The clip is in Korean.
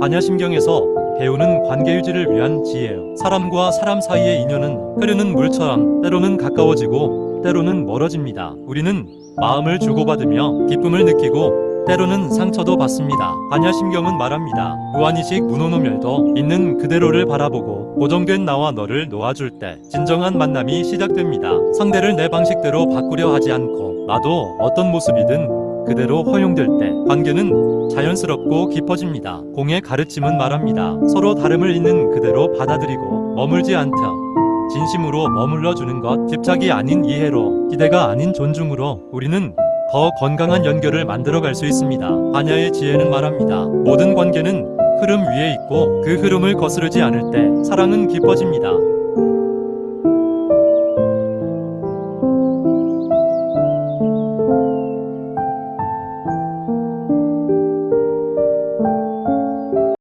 반야심경에서 배우는 관계 유지를 위한 지혜예요. 사람과 사람 사이의 인연은 흐르는 물처럼 때로는 가까워지고 때로는 멀어집니다. 우리는 마음을 주고받으며 기쁨을 느끼고 때로는 상처도 받습니다. 반야심경은 말합니다. 무한이식 무노노멸도 있는 그대로를 바라보고 고정된 나와 너를 놓아줄 때 진정한 만남이 시작됩니다. 상대를 내 방식대로 바꾸려 하지 않고 나도 어떤 모습이든 그대로 허용될 때 관계는 자연스럽고 깊어집니다. 공의 가르침은 말합니다. 서로 다름을 있는 그대로 받아들이고 머물지 않다. 진심으로 머물러 주는 것, 집착이 아닌 이해로, 기대가 아닌 존중으로 우리는 더 건강한 연결을 만들어 갈 수 있습니다. 반야의 지혜는 말합니다. 모든 관계는 흐름 위에 있고 그 흐름을 거스르지 않을 때 사랑은 깊어집니다.